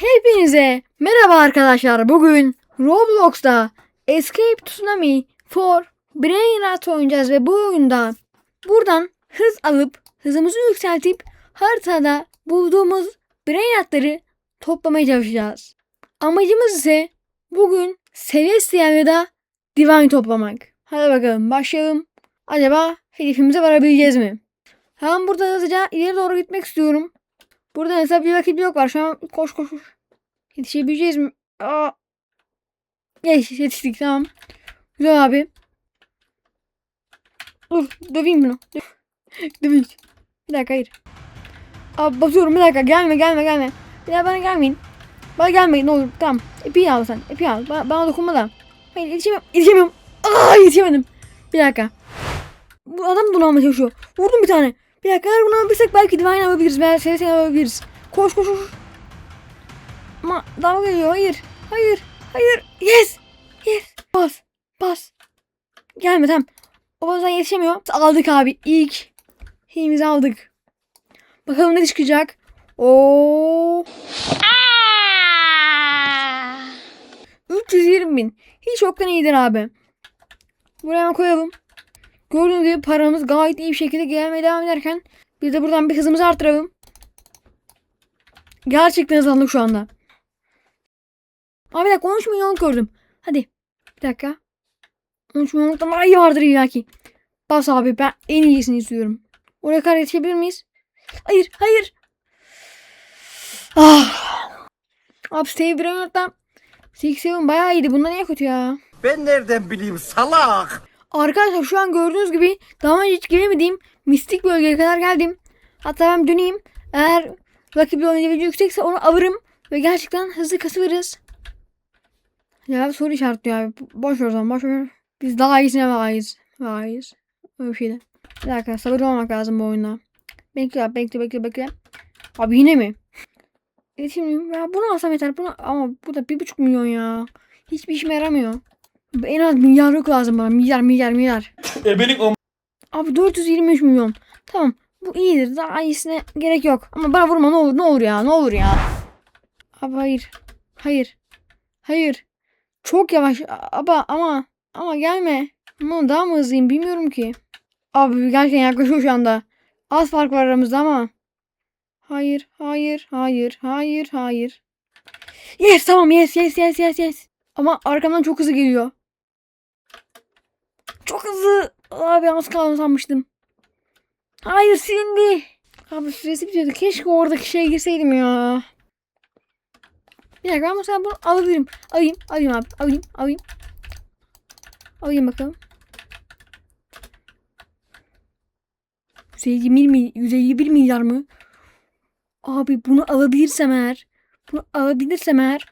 Hepinize merhaba arkadaşlar. Bugün Roblox'ta Escape Tsunami for Brainrot oynayacağız ve bu oyunda buradan hız alıp hızımızı yükseltip haritada bulduğumuz Brainrot'ları toplamaya çalışacağız. Amacımız ise bugün Celestial ya da Divine toplamak. Hadi bakalım başlayalım. Acaba hedefimize varabileceğiz mi? Hemen burada hızlıca ileri doğru gitmek istiyorum. Burada hesap bir vakit yok var. Şu an koş koş. Yetişebileceğiz mi? Aa. Geç yetiştik tamam. Güzel abi. Dur döveyim bunu. Döv. Döveyim. Bir dakika hayır. Abi basıyorum bir dakika gelme gelme gelme. Bir daha bana gelmeyin. Bana gelmeyin ne olur tamam. İpi al sen ipi al. Bana, bana dokunma da. Hayır yetişemiyorum. Yetişemiyorum. Aa yetişemedim. Bir dakika. Bu adam bunu almaya çalışıyor. Vurdum bir tane. Bir dakika eğer bunu alabilirsek belki Divine alabiliriz. Veya Celestial alabiliriz. Koş koş koş. Ama dalga geliyor. Hayır. Hayır. Hayır. Yes. Yes. Bas. Bas. Gelme tamam. O bazen yetişemiyor. Aldık abi. İlk şeyimizi aldık. Bakalım ne çıkacak. Oo. 320 bin. Hiç yoktan iyidir abi. Buraya hemen koyalım. Gördüğünüz gibi paramız gayet iyi bir şekilde gelmeye devam ederken biz de buradan bir hızımızı arttıralım. Gerçekten hızlandık şu anda. Abi bir dakika 13 milyon gördüm. Hadi. Bir dakika. 13 milyonluktan daha iyi vardır illa ki. Bas abi ben en iyisini istiyorum. Oraya kadar yetişebilir miyiz? Hayır hayır. Ah. Abi Steve Six Seven bayağı iyiydi. Bunlar niye kötü ya? Ben nereden bileyim salak? Arkadaşlar şu an gördüğünüz gibi daha önce hiç gelemediğim mistik bölgeye kadar geldim. Hatta ben döneyim. Eğer rakip oynayıcı yüksekse onu alırım. Ve gerçekten hızlı kasılırız. Ya soru işaretliyor abi. Boş ver zaman boş ver. Biz daha iyisine varayız. Varayız. Öyle bir şeyde. Bir dakika sabırlı olmak lazım bu oyunda. Bekle bekle bekle bekle. Abi yine mi? E şimdi ya bunu alsam yeter. Bunu, ama bu da bir buçuk milyon ya. Hiçbir işime yaramıyor. En az milyarlık lazım bana. Milyar milyar milyar. Ebelik o Abi 423 milyon. Tamam. Bu iyidir. Daha iyisine gerek yok. Ama bana vurma ne olur ne olur ya. Ne olur ya. Abi hayır. Hayır. Hayır. Çok yavaş. Ama ama ama gelme. Ama daha mı hızlıyım bilmiyorum ki. Abi gerçekten yaklaşıyor şu anda. Az fark var aramızda ama. Hayır, hayır, hayır, hayır, hayır. Yes tamam yes yes yes yes yes. Ama arkamdan çok hızlı geliyor. Çok hızlı. Abi az kaldı sanmıştım. Hayır silindi. Abi süresi bitiyordu. Keşke oradaki şeye girseydim ya. Bir dakika ama sen bunu alabilirim. Alayım. Alayım abi. Alayım. Alayım. Alayım bakalım. 151 mi? 151 milyar mı? Abi bunu alabilirsem eğer. Bunu alabilirsem eğer.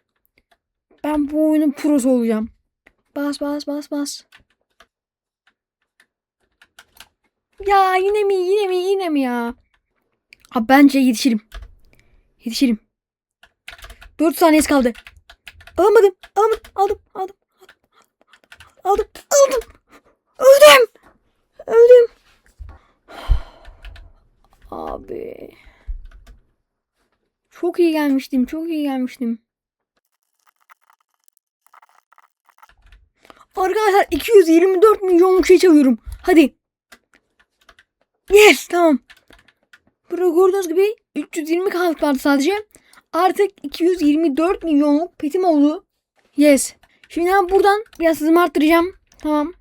Ben bu oyunun prosu olacağım. Bas bas bas bas. Ya yine mi yine mi yine mi ya? Abi bence yetişirim. Yetişirim. 4 saniyesi kaldı. Alamadım. Alamadım. Aldım. Aldım. Aldım. Aldım. Öldüm. Öldüm. Abi. Çok iyi gelmiştim. Çok iyi gelmiştim. Arkadaşlar 224 milyonluk şey çalıyorum. Hadi. Yes tamam. Burada gördüğünüz gibi 320 kaldık vardı sadece. Artık 224 milyonluk petim oldu. Yes. Şimdi ben buradan biraz hızımı arttıracağım. Tamam.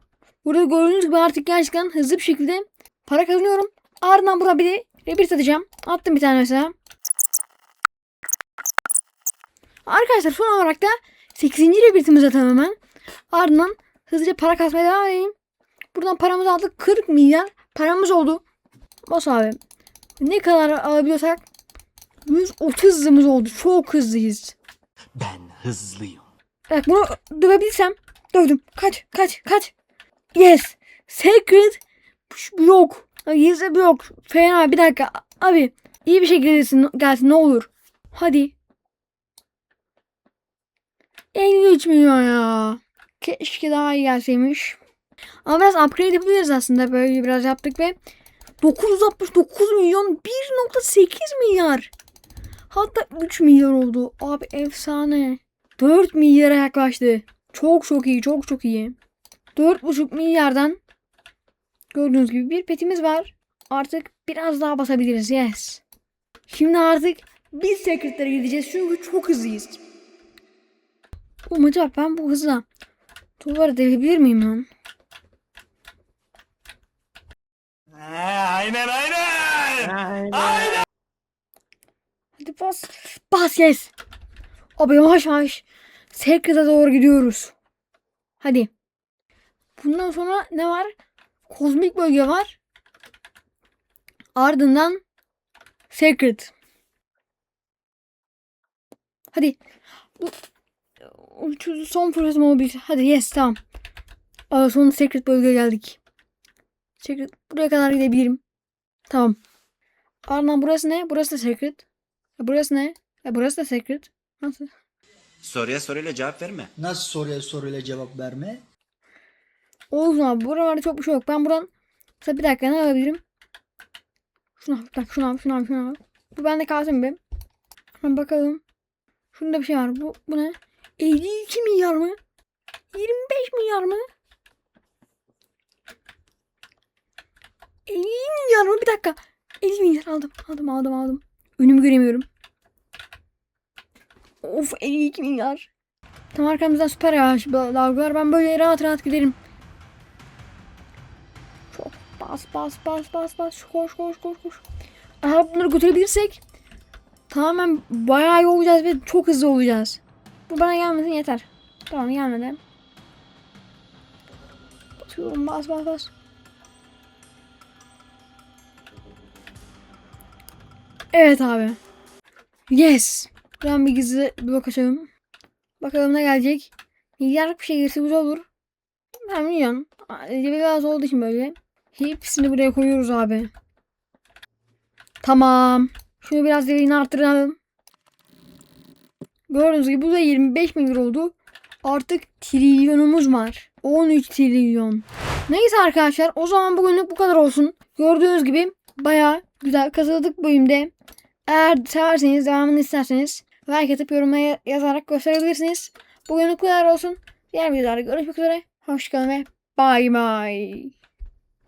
Burada gördüğünüz gibi artık gerçekten hızlı bir şekilde para kazanıyorum. Ardından burada bir de rebirth atacağım. Attım bir tane mesela. Arkadaşlar son olarak da 8. rebirth'imizi atalım hemen. Ardından hızlıca para kasmaya devam edeyim. Buradan paramızı aldık. 40 milyar paramız oldu. Bas abi. Ne kadar alabiliyorsak 130 hızımız oldu. Çok hızlıyız. Ben hızlıyım. Bak bunu dövebilsem dövdüm. Kaç kaç kaç. Yes. Secret yok. Gizli yok. Fena bir dakika. Abi iyi bir şekilde gelsin, gelsin ne olur. Hadi. 53 milyon ya. Keşke daha iyi gelseymiş. Ama biraz upgrade yapabiliriz aslında. Böyle biraz yaptık ve 969 milyon 1.8 milyar. Hatta 3 milyar oldu. Abi efsane. 4 milyara yaklaştı. Çok çok iyi. Çok çok iyi. 4,5 milyardan gördüğünüz gibi bir petimiz var. Artık biraz daha basabiliriz. Yes. Şimdi artık biz secretlere gideceğiz çünkü çok hızlıyız. Oğlum ben bu hızla duvarı delebilir miyim lan? Aynen aynen. Hadi bas. Bas yes. Abi yavaş yavaş. Secret'a doğru gidiyoruz. Hadi. Bundan sonra ne var? Kozmik bölge var. Ardından Secret. Hadi. Bu son fırsatım olabilir. Hadi yes tamam. Aa, son Secret bölgeye geldik. Secret buraya kadar gidebilirim. Tamam. Ardından burası ne? Burası da Secret. Ya burası ne? Ya burası da Secret. Nasıl? Soruya soruyla cevap verme. Nasıl soruya soruyla cevap verme? Olsun abi. Buralarda çok bir şey yok. Ben buradan mesela bir dakika ne alabilirim? Şunu al. Bak şunu al. Şunu al. Şunu al. Bu bende kalsın bir. Hemen bakalım. Şunda bir şey var. Bu, bu ne? 52 milyar mı? 25 milyar mı? 50 milyar mı? Bir dakika. 50 milyar aldım. Aldım aldım aldım. Önümü göremiyorum. Of 52 milyar. Tam arkamızdan süper yağış dalgalar. Ben böyle rahat rahat giderim. Çok bas bas bas bas bas. Koş koş koş koş. Eğer bunları götürebilirsek tamamen bayağı iyi olacağız ve çok hızlı olacağız. Bu bana gelmesin yeter. Tamam gelmedi. Basıyorum bas bas bas. Evet abi. Yes. Buradan bir gizli blok açalım. Bakalım ne gelecek. Milyarlık bir şey gelirse güzel olur. Ben milyon. Cebi az olduğu için böyle. Hepsini buraya koyuyoruz abi. Tamam. Şunu biraz değerini arttıralım. Gördüğünüz gibi bu da 25 milyon oldu. Artık trilyonumuz var. 13 trilyon. Neyse arkadaşlar o zaman bugünlük bu kadar olsun. Gördüğünüz gibi baya güzel kazandık bölümde. Eğer severseniz devamını isterseniz like atıp yorumlara yazarak gösterebilirsiniz. Bugünlük bu kadar olsun. Diğer videolarda görüşmek üzere. Hoşçakalın ve bye bye.